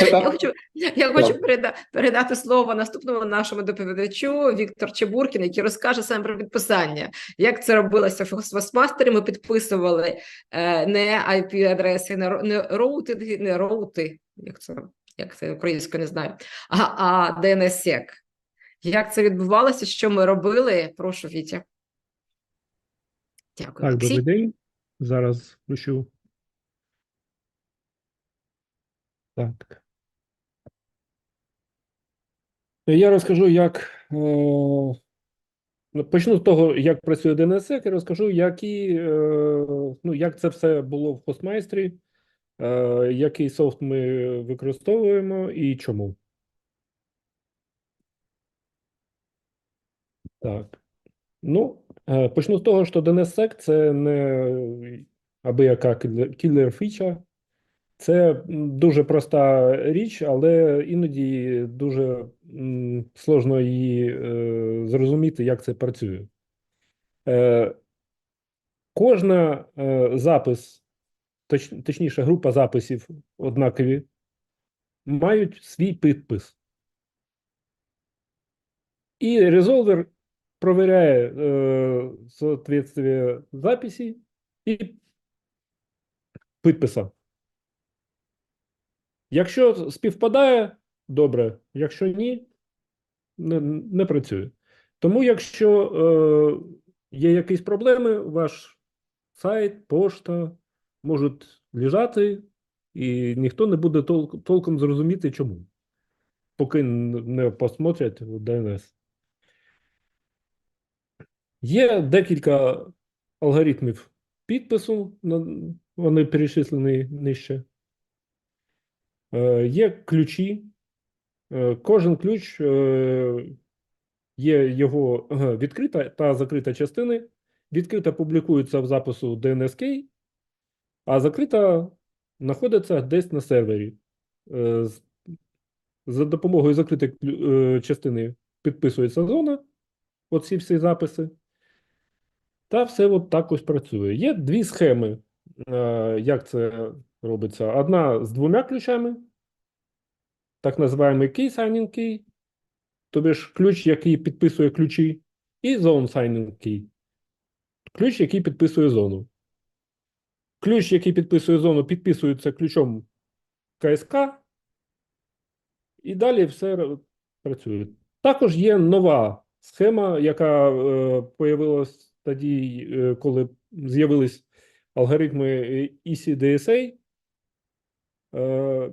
Я хочу, я хочу переда, передати слово наступному нашому доповідачу Віктор Чебуркін, який розкаже саме про підписання. Як це робилося в Фосмастері? Ми підписували е, не IP-адреси, не, не роути, не роути, як це, як це українською не знаю, а, а DNS-SEC. Як це відбувалося? Що ми робили? Прошу, Вітя. Дякую, Так, добрий день. Зараз включу. Так. Я розкажу, як. Е... ну, Почну з того, як працює DNSSEC, і розкажу, які, е... ну, як це все було в Postmaster, е... який софт ми використовуємо і чому. Так. Ну, почну з того, що DNSSEC – це не аби яка кілер фіча. Це дуже проста річ, але іноді дуже сложно її е, зрозуміти, як це працює. Е, кожна е, запис, точ, точніше, група записів однакові, мають свій підпис. І резолвер проверяє э, соответствие записи і підписа. Якщо співпадає, добре. Якщо ні, не, не працює. Тому, якщо е, є якісь проблеми, ваш сайт, пошта можуть лежати, і ніхто не буде тол толком зрозуміти, чому. Поки не посмотрять в DNS. Є декілька алгоритмів підпису, вони перечислені нижче. Е, Є ключі. Е, Кожен ключ е, є його відкрита та закрита частини. Відкрита публікується в запису DNSK, а закрита знаходиться десь на сервері. За допомогою е, частини підписується зона, оці всі записи. Та все от так ось працює. Є дві схеми, як це робиться. Одна з двома ключами, так називаємо key signing key, тобі ж ключ, який підписує ключі, і zone signing key. Ключ, який підписує зону. Ключ, який підписує зону, підписується ключом КСК, і далі все працює. Також є нова схема, яка е, появилась тоді, е, коли з'явились алгоритми е, ECDSA. Е,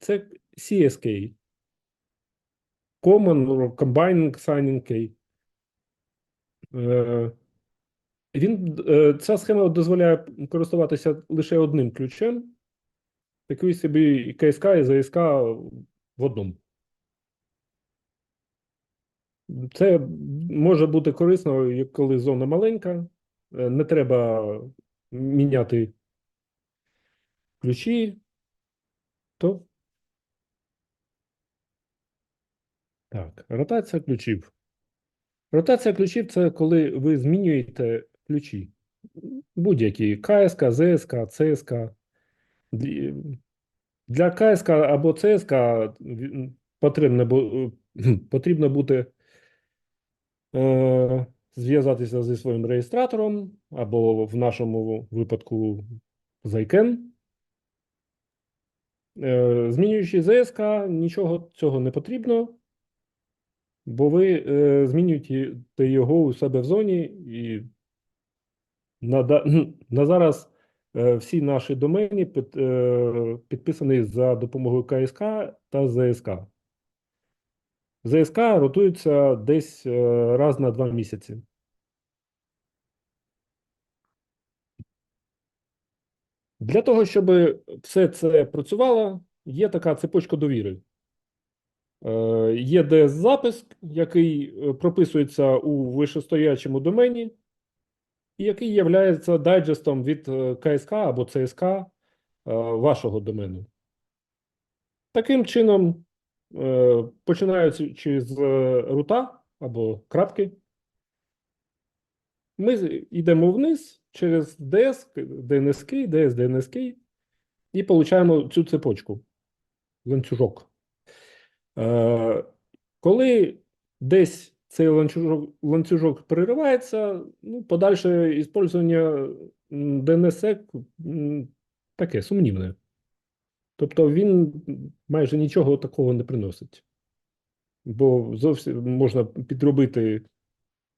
це CSK. Common Combining Signing Key. Е, він, е, ця схема дозволяє користуватися лише одним ключем. Такий собі КСК і ЗСК в одному. Це може бути корисно, коли зона маленька, не треба міняти ключі, то так, ротація ключів. Ротація ключів це коли ви змінюєте ключі. Будь-які КСК, ЗСК, ЦСК. Для КСК або ЦСК потрібно, бу- потрібно бути е, зв'язатися зі своїм реєстратором, або в нашому випадку Zaiken. Е, змінюючи ЗСК, нічого цього не потрібно, бо ви е, змінюєте його у себе в зоні, і на, на зараз е, всі наші домені під, підписані за допомогою КСК та ЗСК. ЗСК ротуються десь раз на два місяці. Для того, щоб все це працювало, є така цепочка довіри. Е, Є DS-запис, який е, прописується у вищестоячому домені, і який є дайджестом від е, КСК або ЦСК вашого домену. Таким чином, починаючи з рута або крапки, ми йдемо вниз через DS, DNSK, DS, DNSK і получаємо цю цепочку. ланцюжок. Е, коли десь цей ланцюжок, ланцюжок переривається, ну, подальше іспользування DNSSEC таке сумнівне. Тобто він майже нічого такого не приносить. Бо зовсім можна підробити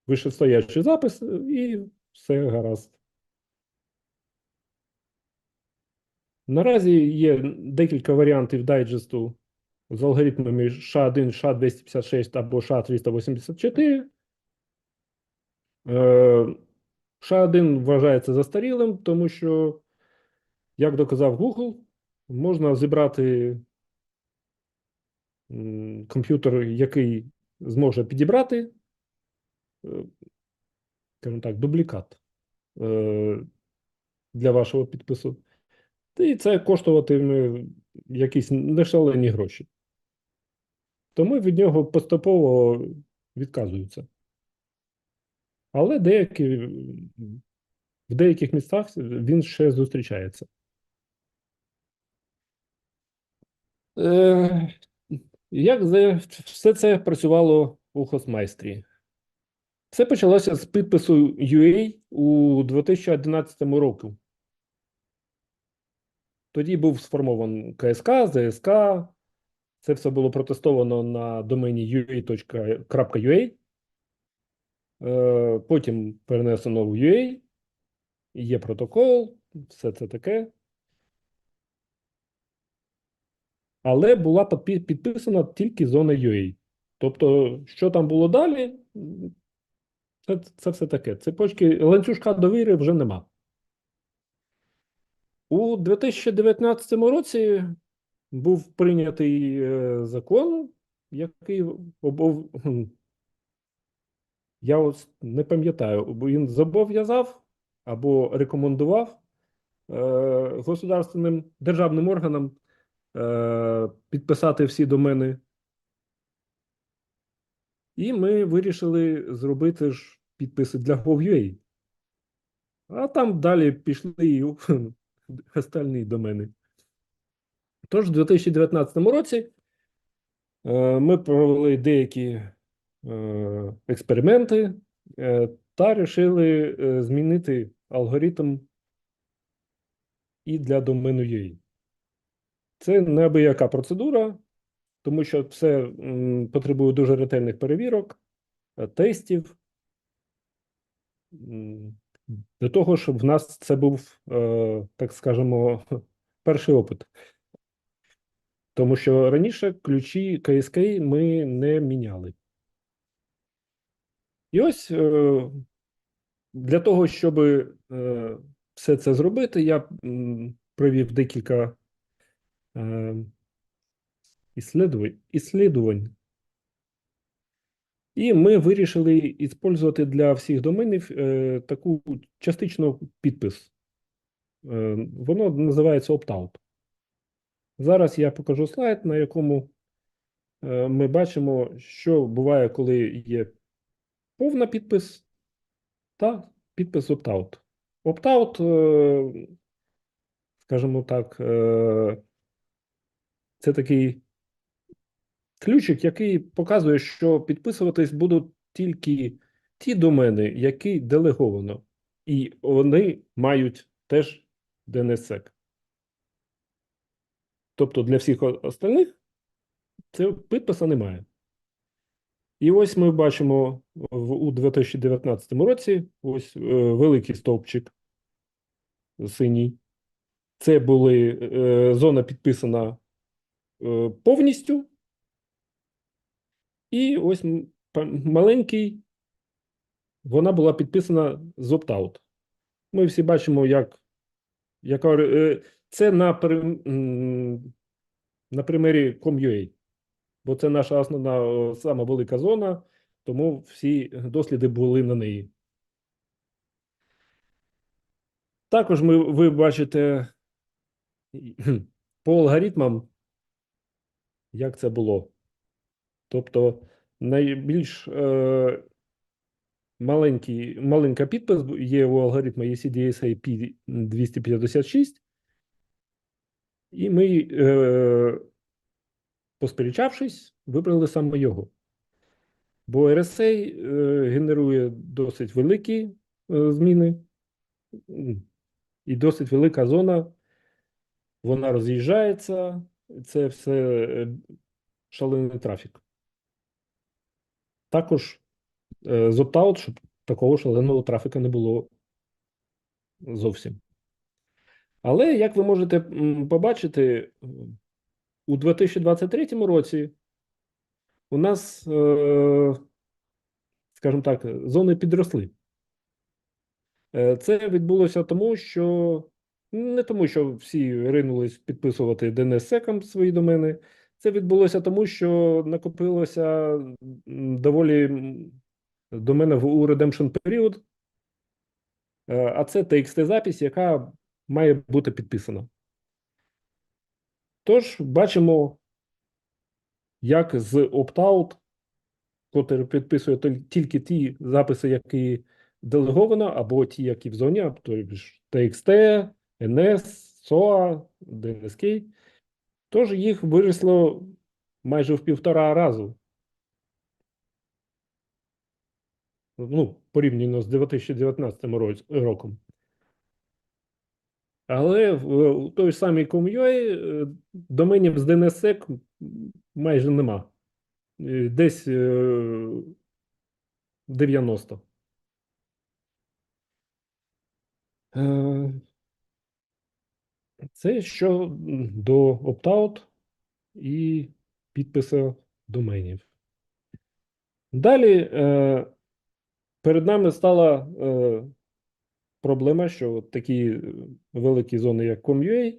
вищестоячий запис і все гаразд. Наразі є декілька варіантів дайджесту з алгоритмами SHA-1, SHA-256 або SHA-384. Е, SHA-1 вважається застарілим, тому що, як доказав Google, можна зібрати комп'ютер, який зможе підібрати, е, скажімо так, дублікат е, для вашого підпису. І це коштуватиме якісь нешалені гроші. Тому від нього поступово відказуються. Але деякі, в деяких містах він ще зустрічається. Е, як все це працювало у Хосмайстрі? Все почалося з підпису UA у 2011 році. Тоді був сформований КСК, ЗСК. Це все було протестовано на домені ua.ua. Е, Потім перенесено в UA. Є протокол, все це таке. Але була підписана тільки зона UA. Тобто, що там було далі, це, це все таке. Цепочки ланцюжка довіри вже нема. У 2019 році був прийнятий е, закон, який обов... я ось не пам'ятаю, він зобов'язав або рекомендував е, государственним державним органам е, підписати всі домени. І ми вирішили зробити ж підписи для Gov.ua. А там далі пішли і остальні домени. Тож, у 2019 році е, ми провели деякі е, експерименти е, та вирішили змінити алгоритм і для домену UA. Це неабияка процедура, тому що все потребує дуже ретельних перевірок, тестів. Для того, щоб в нас це був, е, так скажемо, перший опит. Тому що раніше ключі КСК ми не міняли. І ось е, для того, щоб е, все це зробити, я провів декілька іслідувань. І ми вирішили використовувати для всіх доменів е, таку частично підпис. Е, воно називається opt-out. Зараз я покажу слайд, на якому е, ми бачимо, що буває, коли є повна підпис та підпис opt-out. Opt-out, е, скажімо так, е, це такий ключик, який показує, що підписуватись будуть тільки ті домени, які делеговано, і вони мають теж DNSSEC. Тобто для всіх остальних це підписа немає. І ось ми бачимо в, у 2019 році ось е, великий стовпчик синій. Це були е, зона підписана е, повністю. І ось маленький, вона була підписана з opt-out. Ми всі бачимо, як яка е, це на, на примері Com.ua, бо це наша основна сама велика зона, тому всі досліди були на неї. Також ми, ви бачите по алгоритмам, як це було. Тобто найбільш е, маленький, маленька підпис є у алгоритму ECDSA P256, і ми е, посперечавшись, вибрали саме його. Бо RSA е, генерує досить великі е, зміни, і досить велика зона, вона роз'їжджається, це все е, шалений трафік. Також е, з opt-out, щоб такого шаленого трафіка не було зовсім. Але, як ви можете побачити, у 2023 році у нас, е, скажімо так, зони підросли. Е, Це відбулося тому, що не тому, що всі ринулись підписувати DNS-секом свої домени. Це відбулося тому, що накопилося доволі м, доменів у redemption період, Е, а це TXT-запись, яка має бути підписана. Тож, бачимо, як з opt-out, котрий підписує тільки ті записи, які делеговано, або ті, які в зоні, тобто TXT, NS, SOA, DNSK, тож їх виросло майже в півтора разу. Ну, порівняно з 2019 роком. Але в у той самій Com.ua е, доменів з DNSSEC майже нема. Е, Десь е, 90. Це що до opt-out і підпису доменів. Далі е, перед нами стала е, проблема, що такі е, великі зони, як Com.ua,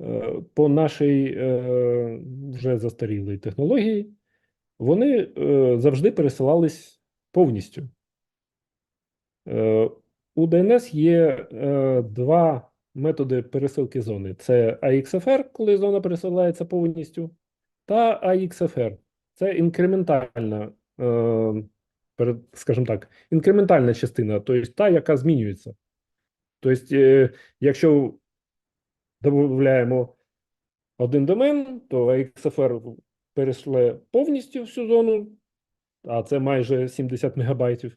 е, по нашій е, вже застарілій технології, вони е, завжди пересилались повністю. Е, У DNS є е, два методи пересилки зони: це AXFR, коли зона пересилається повністю, та AXFR. Це інкрементальна, е, скажімо так, інкрементальна частина, тобто та, яка змінюється. Тобто, е, якщо додаємо один домен, то AXFR перейшле повністю всю зону, а це майже 70 мегабайтів.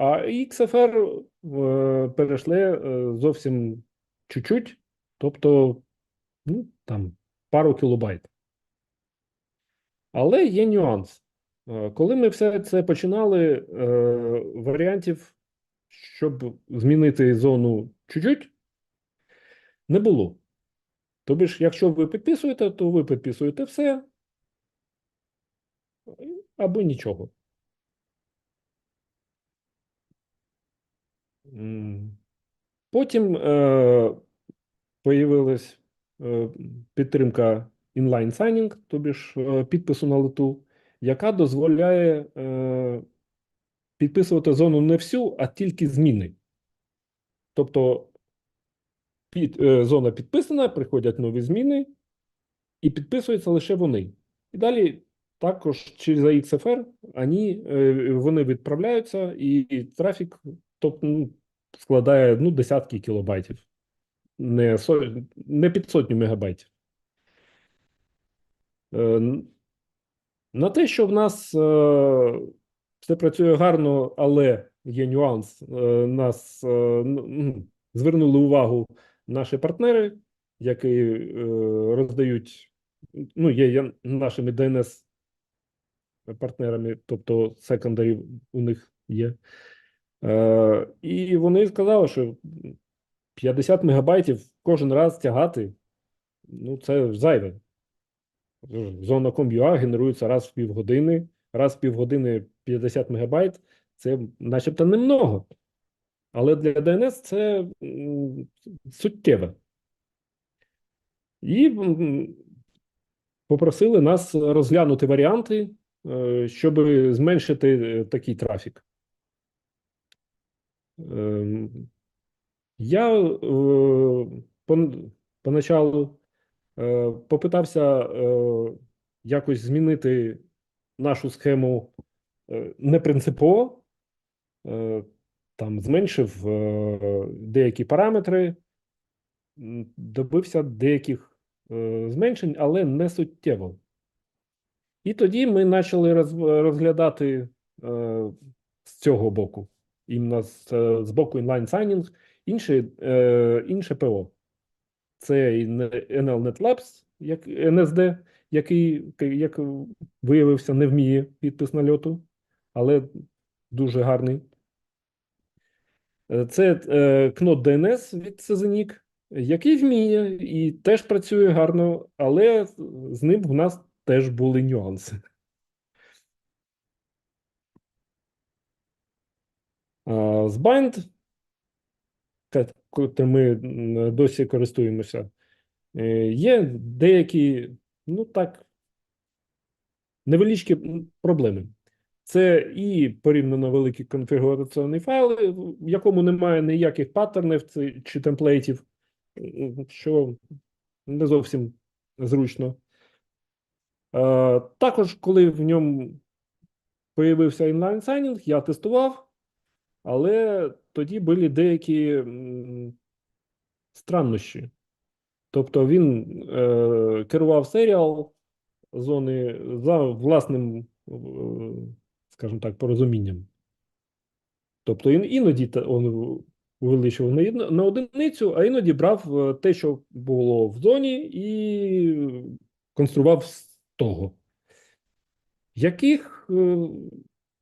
А XFR е, перейшле е, зовсім чуть-чуть, тобто ну, там, пару кілобайт. Але є нюанс. Е, Коли ми все це починали, варіантів, щоб змінити зону чуть-чуть, не було. Тобі ж, якщо ви підписуєте, то ви підписуєте все або нічого. Потім е, появилась е, підтримка inline signing, тобі ж е, підпису на лету, яка дозволяє е, підписувати зону не всю, а тільки зміни. Тобто під, е, зона підписана, приходять нові зміни, і підписуються лише вони. І далі також через AXFR вони, відправляються, і трафік тобто, складає ну, десятки кілобайтів, не, со, не під сотню мегабайтів. Е, на те, що в нас е, все працює гарно, але є нюанс, е, нас звернули увагу наші партнери, які роздають, ну, є, нашими DNS партнерами, тобто секондарі у них є. Е, і вони сказали, що 50 мегабайтів кожен раз тягати, ну, це зайве. Зона Com.ua генерується раз в півгодини, раз в півгодини 50 мегабайт, це начебто немного. Але для DNS це суттєве. І попросили нас розглянути варіанти, е, щоб зменшити е, такий трафік. Ем, Я е, поначалу е, попитався е, якось змінити нашу схему не принципово, там зменшив деякі параметри, добився деяких зменшень, але не суттєво. І тоді ми почали розглядати з цього боку, іменно з, е, з боку signing, інше, інше ПО. Це і NLNet Labs, як NSD, який, як виявився, не вміє підпис нальоту, але дуже гарний. Це е, Knot DNS від Sezenik, який вміє і теж працює гарно, але з ним в нас теж були нюанси. З Bind, котрим ми досі користуємося, е, є деякі, ну так, невеличкі проблеми. Це і порівняно великі конфігураційні файли, в якому немає ніяких паттернів чи темплейтів, що не зовсім зручно. Також, коли в ньому появився інлайн сайнінг, я тестував, але тоді були деякі страннощі. Тобто він е, керував серіал зони за власним, е, скажімо так, порозумінням. Тобто він іноді он увеличував на, на одиницю, а іноді брав е, те, що було в зоні, і конструював з того. В яких е,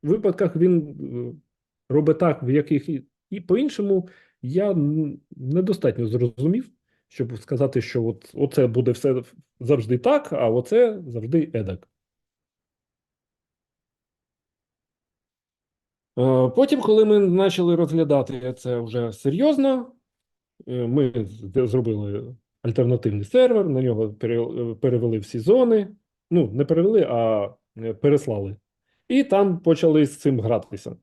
випадках він е, робить так, в яких і, по-іншому, я недостатньо зрозумів, щоб сказати, що от, оце буде все завжди так, а оце завжди едак. Е, Потім, коли ми почали розглядати це вже серйозно, е, ми зробили альтернативний сервер, на нього перевели всі зони. Ну, не перевели, а е, переслали. І там почали з цим гратися.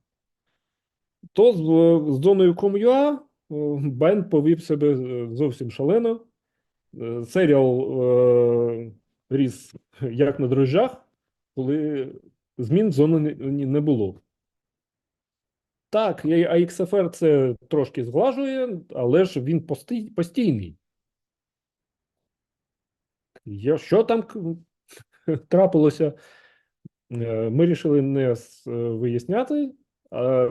То з, е, з зоною Com.ua Бен повів себе е, зовсім шалено. Е, Серіал е, ріс як на дрожжах, коли змін в зону не, не було. Так, AXFR це трошки зглажує, але ж він пости- постійний. Я, що там трапилося, е, ми вирішили не е, виясняти,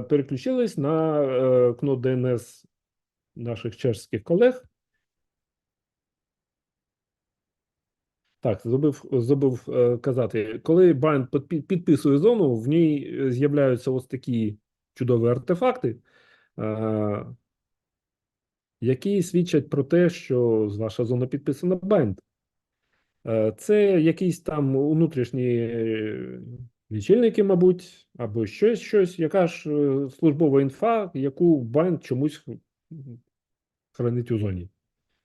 переключились на е, Knot DNS наших чешських колег. Так, забув, забув е, казати, коли Bind підписує зону, в ній е, з'являються ось такі чудові артефакти, які свідчать про те, що ваша зона підписана Bind. Це якісь там внутрішні е, лічильники, мабуть, або щось, щось, яка ж е, службова інфа, яку Bind чомусь хранить у зоні.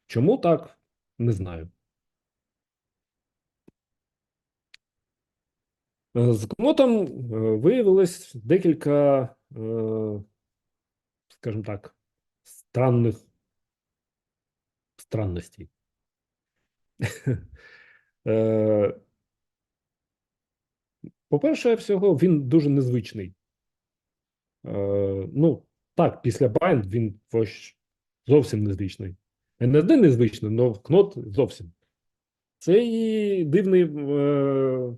Чому так? Не знаю. Е, З кнотом е, виявилось декілька, скажімо так, странних странностей. Е, По-перше, всього, він дуже незвичний. Е, Ну, так, після Bind він зовсім незвичний. NSD незвичний, але кнот зовсім. Це і дивний е,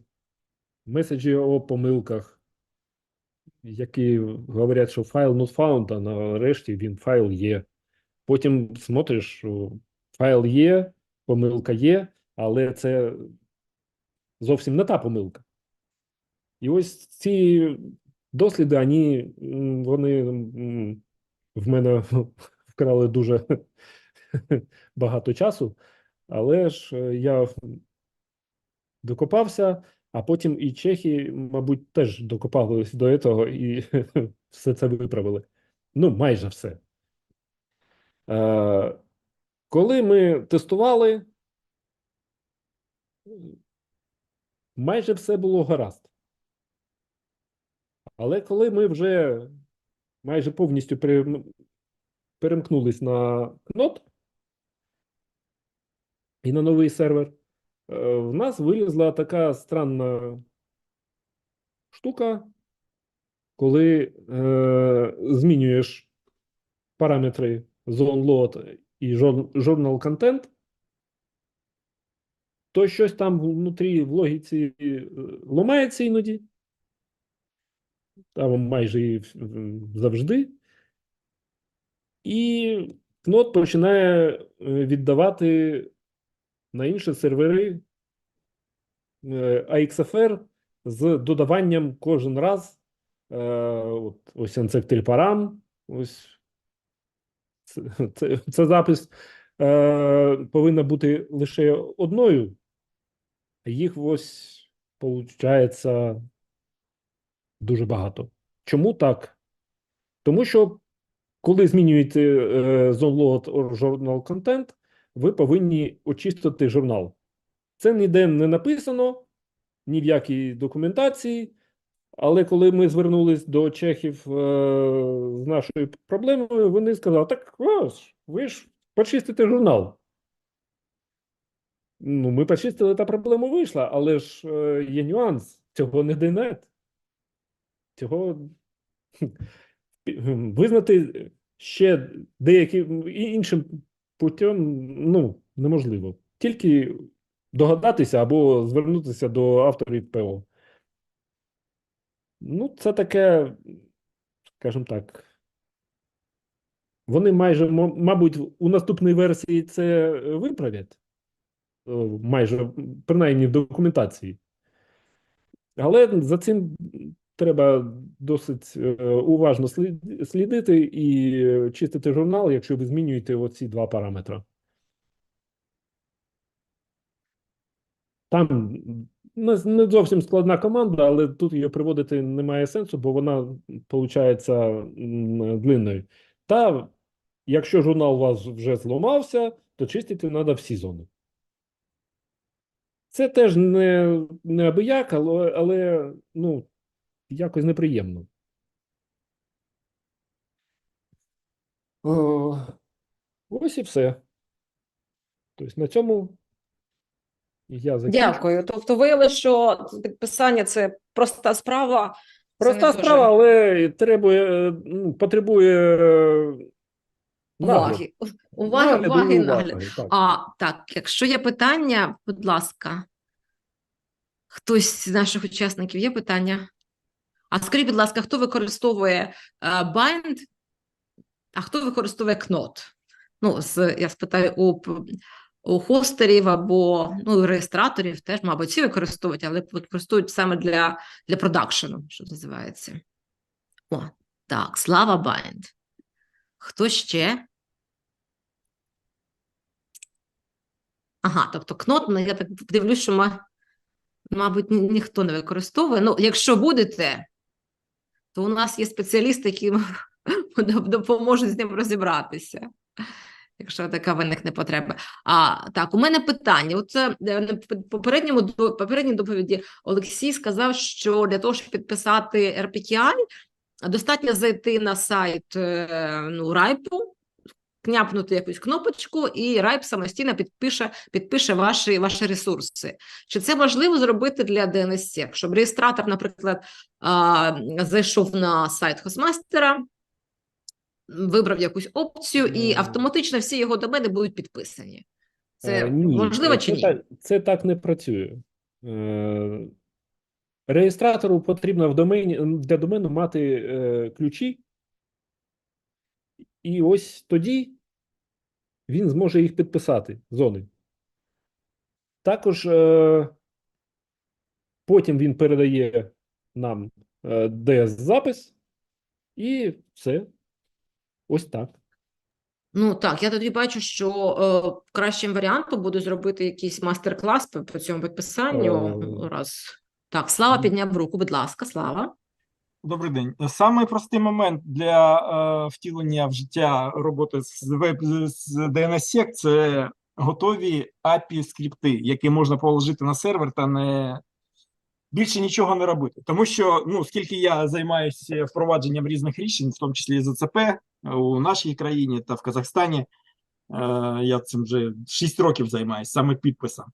меседжі о помилках, які говорять, що файл not found, а нарешті він файл є. Потім смотриш, файл є, помилка є, але це зовсім не та помилка. І ось ці досліди, вони, вони в мене вкрали дуже багато часу, але ж е, я докопався, а потім і чехи, мабуть, теж докопались до цього і все це виправили. Ну, майже все. Е, Коли ми тестували, майже все було гаразд. Але коли ми вже майже повністю перемкнулись на кнот і на новий сервер, е, в нас вилізла така странна штука, коли е, змінюєш параметри zone load і jour- journal content, то щось там внутрі в логіці е, ламається іноді. Там майже завжди. І кнот починає е, віддавати на інші сервери е, AXFR з додаванням кожен раз. е, От, ось Ancestry ось це, це, це запис е, повинна бути лише одною. Їх ось виходить дуже багато. Чому так? Тому що коли змінюєте е, or Journal Content, ви повинні очистити журнал. Це ніде не написано, ні в якій документації. Але коли ми звернулись до чехів е, з нашою проблемою, вони сказали: так ось, ви ж почистите журнал. Ну, ми почистили, та проблема вийшла, але ж е, є нюанс. Цього не динет. Цього визнати ще деяким іншим путем ну, неможливо. Тільки догадатися або звернутися до авторів ПО. Ну, це таке, скажімо так. Вони майже, мабуть, у наступній версії це виправлять. Е, Майже, принаймні в документації. Але за цим треба досить е, уважно слідити і чистити журнал, якщо ви змінюєте оці два параметри. Там не зовсім складна команда, але тут її приводити немає сенсу, бо вона виходить длинною. Та якщо журнал у вас вже зламався, то чистити треба всі зони. Це теж не, не абияк, але, але ну, якось неприємно. О, ось і все. Тобто на цьому я закінчу. Дякую. Тобто виявилося, що підписання це проста справа. Проста справа, але треба, е, ну, потребує е, уваги. Уваги, уваги, і уваги, так. А так, якщо є питання, будь ласка, хтось з наших учасників є питання? А скажіть, будь ласка, хто використовує е, bind, а хто використовує knot? Ну, з, я спитаю у, у хостерів або ну, реєстраторів теж, мабуть, всі використовують, але використовують саме для, для продакшену, що називається. О, так, слава bind. Хто ще? Ага, тобто кнот, ну, я так дивлюсь, що, ма- мабуть, ніхто не використовує. Ну, якщо будете, то у нас є спеціалісти, які допоможуть з ним розібратися, якщо така виникне потреба. А так, у мене питання. Оце е, на попередньому попередній доповіді Олексій сказав, що для того, щоб підписати RPTI, достатньо зайти на сайт е, ну, Райпу, княпнути якусь кнопочку, і Райп самостійно підпише, підпише ваші, ваші ресурси. Чи це можливо зробити для DNSSEC, щоб реєстратор, наприклад, зайшов на сайт хостмастера, вибрав якусь опцію, і автоматично всі його домени будуть підписані. Це Е, ні, можливо е, чи це ні? так, це так не працює. Е, Реєстратору потрібно в домені, для домену мати е, ключі, і ось тоді він зможе їх підписати, зони. Також е, потім він передає нам е, DS-запис, і все. Ось так. Ну так, я тоді бачу, що е, кращим варіантом буде зробити якийсь майстер-клас по, по цьому підписанню. Е, Раз. Так, Слава підняв руку, будь ласка, Слава. Добрий день. Самий простий момент для е, втілення в життя роботи з веб з DNSSEC – це готові API скрипти, які можна положити на сервер та не більше нічого не робити. Тому що ну скільки я займаюся впровадженням різних рішень, в тому числі ЗЦП у нашій країні та в Казахстані, е, я цим вже 6 років займаюся саме підписом.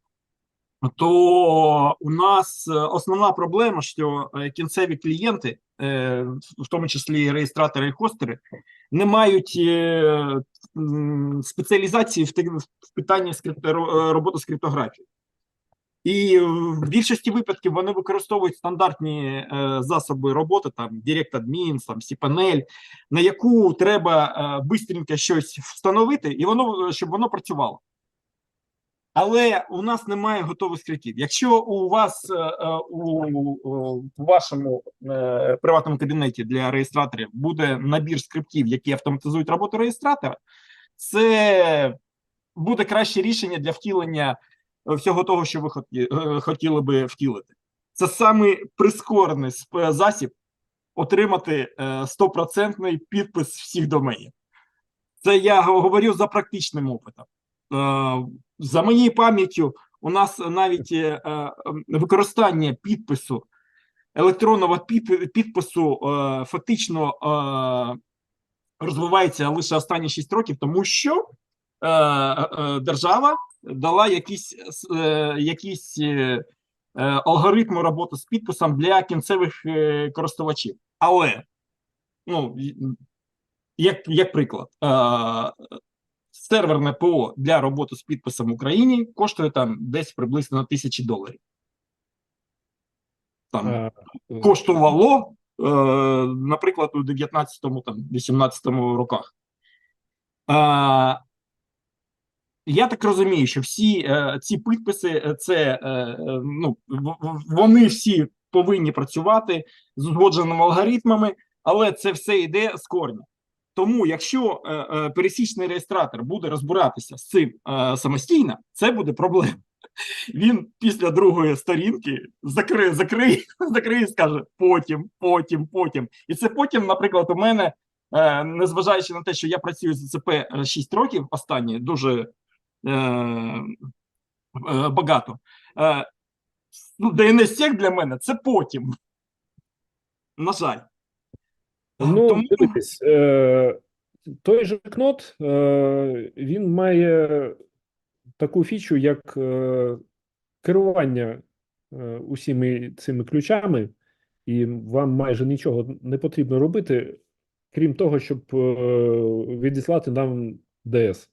То у нас е, основна проблема, що е, кінцеві клієнти, е, в тому числі реєстратори і хостери, не мають спеціалізації в, питанні роботи з криптографією. І в більшості випадків вони використовують стандартні е, засоби роботи, там DirectAdmin, там cPanel, на яку треба бистренько щось встановити, і воно щоб воно працювало. Але у нас немає готових скриптів. Якщо у вас е, е, у, у вашому е, приватному кабінеті для реєстраторів буде набір скриптів, які автоматизують роботу реєстратора, це буде краще рішення для втілення всього того, що ви хотіли би втілити. Це самий прискорений засіб отримати стопроцентний підпис всіх доменів. Це я говорю за практичним опитом. За моєю пам'яттю, у нас навіть е, е, використання підпису, електронного підпису е, фактично е, розвивається лише останні 6 років, тому що е, е, держава дала якісь, е, якісь е, е, алгоритми роботи з підписом для кінцевих е, користувачів. Але, ну, як, як приклад, е, серверне ПО для роботи з підписом в Україні коштує там десь приблизно на тисячі доларів. Там коштувало, е, наприклад, у 19-му, там, 18-му роках. Е, я так розумію, що всі е, ці підписи, е, це е, е, ну, вони всі повинні працювати з узгодженими алгоритмами, але це все йде з корня. Тому, якщо е, е, пересічний реєстратор буде розбиратися з цим е, самостійно, це буде проблема. Він після другої сторінки закриє, закриє, закриє і скаже потім, потім, потім. І це потім, наприклад, у мене, незважаючи на те, що я працюю з ЦП 6 років, останні дуже е, е, багато. Е, ну, DNS-сек для мене це потім. На жаль. Ну, Тому- дивитись, е, той же кнот, е, він має таку фічу, як е, керування е, усіми цими ключами, і вам майже нічого не потрібно робити, крім того, щоб е, відіслати нам DS.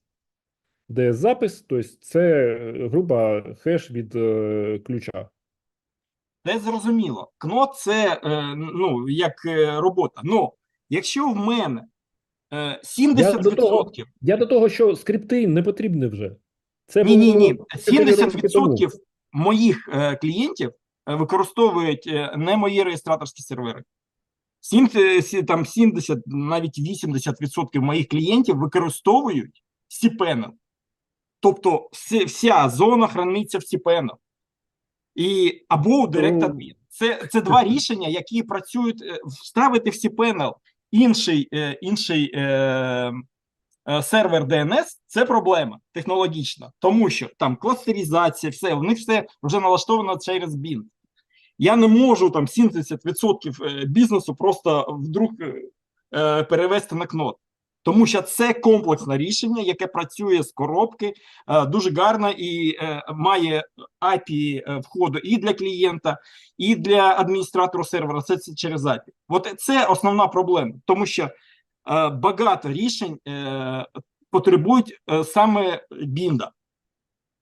DS-запис, тобто це е, груба хеш від е, ключа. Це зрозуміло. КНО це е, ну, як е, робота. Ну, якщо в мене е, 70%, Я до того- Я до того, що скрипти не потрібні вже. Це ні, ні, ні, 4 роки тому. 70% моїх е, клієнтів е, використовують е, не мої реєстраторські сервери. Сім- е, сі- там 70, навіть 80% моїх клієнтів використовують cPanel. Тобто вся, вся зона храниться в cPanel. І, або у DirectAdmin. Це, це два рішення, які працюють, е, вставити в cPanel інший, е, інший е, е, сервер DNS – це проблема технологічна, тому що там кластеризація, все, в них все вже налаштовано через BIN. Я не можу там 70% е, бізнесу просто вдруг е, перевести на кнот. Тому що це комплексне рішення, яке працює з коробки е, дуже гарно і е, має API е, входу і для клієнта, і для адміністратора сервера. Це, це через API. От це основна проблема, тому що багато рішень потребують саме бінда.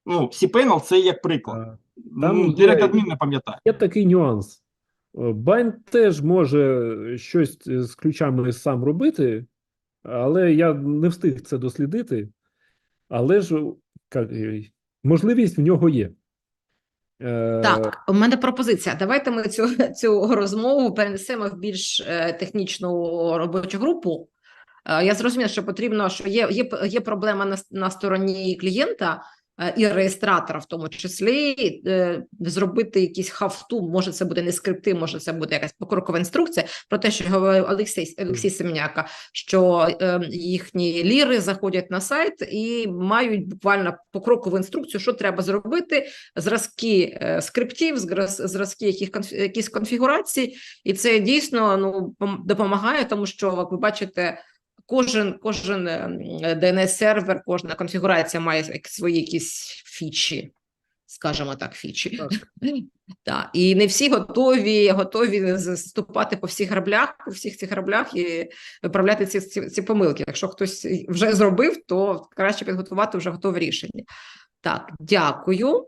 Ну, cPanel це як приклад. А, Там ну, є- не пам'ятаю. Є такий нюанс. Bind теж може щось з ключами сам робити, але я не встиг це дослідити. Але ж е, можливість в нього є. Е, Так, у мене пропозиція. Давайте ми цю, цю розмову перенесемо в більш е, технічну робочу групу. Я зрозуміла, що потрібно, що є, є, є проблема на, на стороні клієнта і реєстратора, в тому числі, е, зробити якісь хафту. Може, це буде не скрипти, може, це буде якась покрокова інструкція про те, що говорив Олексій, Олексій Семеняка, що е, їхні ліри заходять на сайт і мають буквально покрокову інструкцію, що треба зробити, зразки е, скриптів, зразки яких якісь конфігурацій, і це дійсно ну пом- допомагає, тому що як ви бачите. Кожен кожен DNS сервер, кожна конфігурація має свої якісь фічі, скажімо так, фічі. Так. Так, і не всі готові, готові заступати по всіх граблях, по всіх цих граблях і виправляти ці, ці, ці помилки. Якщо хтось вже зробив, то краще підготувати вже готове рішення. Так, дякую.